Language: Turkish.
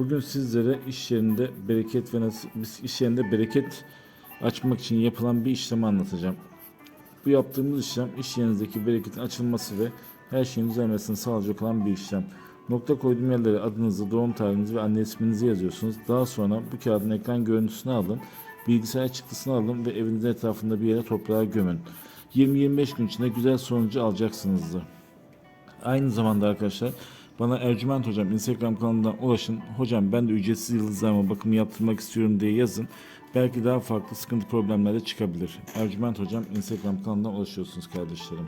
Bugün sizlere iş yerinde bereket ve nasıl biz iş yerinde bereket açmak için yapılan bir işlemi anlatacağım. Bu yaptığımız işlem iş yerinizdeki bereketin açılması ve her şeyin düzelmesini sağlayacak olan bir işlem. Nokta koyduğum yerlere adınızı, doğum tarihinizi ve anne isminizi yazıyorsunuz. Daha sonra bu kağıdın ekran görüntüsünü alın, bilgisayar çıktısını alın ve evinizin etrafında bir yere toprağa gömün. 20-25 gün içinde güzel sonucu alacaksınızdır. Aynı zamanda arkadaşlar bana Ercüment Hocam Instagram kanalından ulaşın. Hocam ben de ücretsiz yıldızlarıma bakımı yaptırmak istiyorum diye yazın. Belki daha farklı sıkıntı problemler de çıkabilir. Ercüment Hocam Instagram kanalından ulaşıyorsunuz kardeşlerim.